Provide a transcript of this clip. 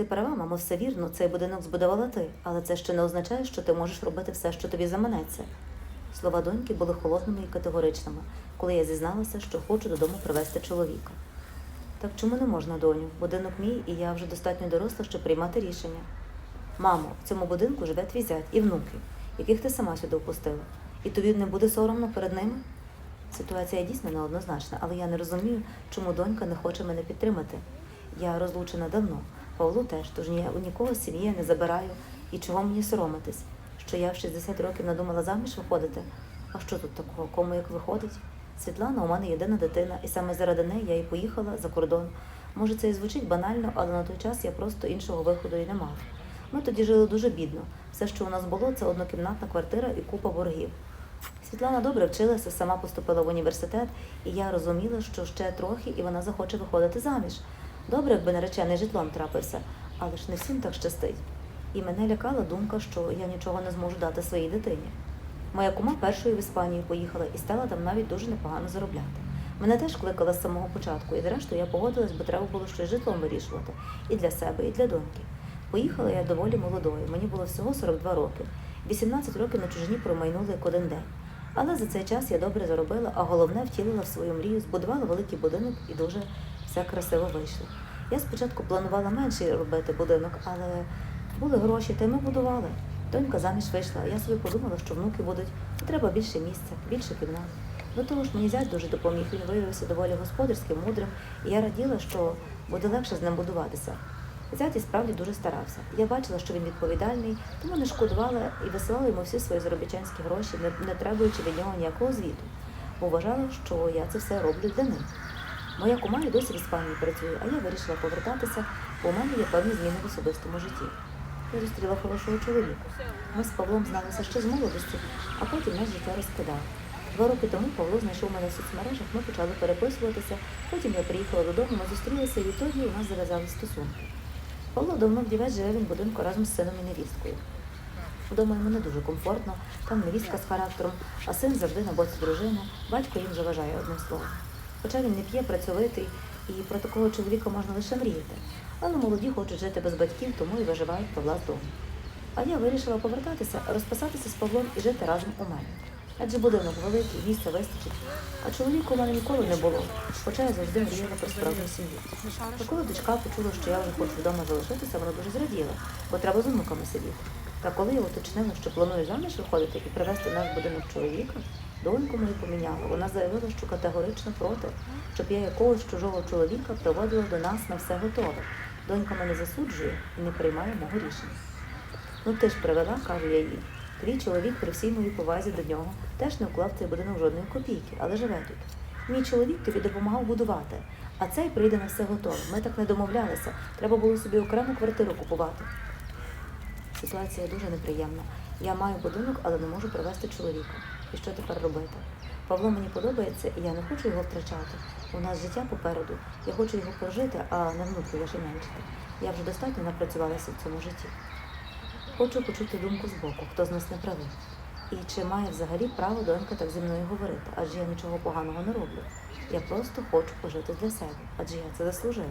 Ти права, мамо, все вірно, цей будинок збудувала ти, але це ще не означає, що ти можеш робити все, що тобі заманеться. Слова доньки були холодними і категоричними, коли я зізналася, що хочу додому привезти чоловіка. Так чому не можна, доню? Будинок мій, і я вже достатньо доросла, щоб приймати рішення. Мамо, в цьому будинку живе твій зять і внуки, яких ти сама сюди впустила. І тобі не буде соромно перед ними? Ситуація дійсно неоднозначна, але я не розумію, чому донька не хоче мене підтримати. Я розлучена давно, Павлу теж, тож ні, у нікого сім'ї не забираю. І чого мені соромитись? Що я в 60 років надумала заміж виходити? А що тут такого? Кому як виходить? Світлана у мене єдина дитина, і саме заради неї я і поїхала за кордон. Може, це і звучить банально, але на той час я просто іншого виходу і не мала. Ми тоді жили дуже бідно. Все, що у нас було, це однокімнатна квартира і купа боргів. Світлана добре вчилася, сама поступила в університет, і я розуміла, що ще трохи і вона захоче виходити заміж. Добре, якби наречений житлом трапився, але ж не всім так щастить. І мене лякала думка, що я нічого не зможу дати своїй дитині. Моя кума першою в Іспанію поїхала і стала там навіть дуже непогано заробляти. Мене теж кликала з самого початку, і зрештою я погодилась, бо треба було щось житлом вирішувати і для себе, і для доньки. Поїхала я доволі молодою, мені було всього 42 роки. 18 років на чужині промайнули як один день. Але за цей час я добре заробила, а головне втілила в свою мрію, збудувала великий будинок і дуже все красиво вийшло. Я спочатку планувала менший робити будинок, але були гроші, та й ми будували. Донька заміж вийшла, я собі подумала, що внуки будуть, треба більше місця, більше кімнат. До того ж, мені зять дуже допоміг, він виявився доволі господарським, мудрим, і я раділа, що буде легше з ним будуватися. Зять і справді дуже старався. Я бачила, що він відповідальний, тому не шкодувала і висилала йому всі свої заробітчанські гроші, не требуючи від нього ніякого звіту. Бо вважала, що я це все роблю для них. Моя кума і досі в Іспанії працює, а я вирішила повертатися, бо у мене є певні зміни в особистому житті. Я зустріла хорошого чоловіка. Ми з Павлом зналися ще з молодості, а потім наш життя розкидав. Два роки тому Павло знайшов мене в соцмережах, ми почали переписуватися, потім я приїхала додому, ми зустрілися і відтоді у нас зав'язались стосунки. Павло давно вдівець живе він будинку разом з сином і невісткою. Вдома йому не дуже комфортно, там невістка з характером, а син завжди на боці дружини, батько їм заважає одним словом. Хоча він не п'є, працьовитий, і про такого чоловіка можна лише мріяти. Але молоді хочуть жити без батьків, тому і виживають Павла з. А я вирішила повертатися, розписатися з Павлом і жити разом у мене. Адже будинок великий, місця вистачить. А чоловіка у мене ніколи не було, хоча я завжди мріяла про справжню сім'ю. Та коли дочка почула, що я вже хочу вдома залишитися, вона дуже зраділа, бо треба з онуками сидіти. Та коли я уточнила, що планую заміж виходити і привезти наш будинок чоловіка, доньку мою поміняла. Вона заявила, що категорично проти, щоб я якогось чужого чоловіка приводила до нас на все готове. Донька мене засуджує і не приймає мого рішення. Ну ти ж привела, кажу я їй. Твій чоловік при всій моїй повазі до нього теж не вклав цей будинок жодної копійки, але живе тут. Мій чоловік тобі допомагав будувати, а цей прийде на все готове. Ми так не домовлялися. Треба було собі окрему квартиру купувати. Ситуація дуже неприємна. Я маю будинок, але не можу привезти чоловіка. І що тепер робити? Павло мені подобається, і я не хочу його втрачати. У нас життя попереду. Я хочу його прожити, а не внуку яшенянчити. Я вже достатньо напрацювалася в цьому житті. Хочу почути думку збоку, хто з нас не правий. І чи має взагалі право донька так зі мною говорити, адже я нічого поганого не роблю. Я просто хочу пожити для себе, адже я це заслужила.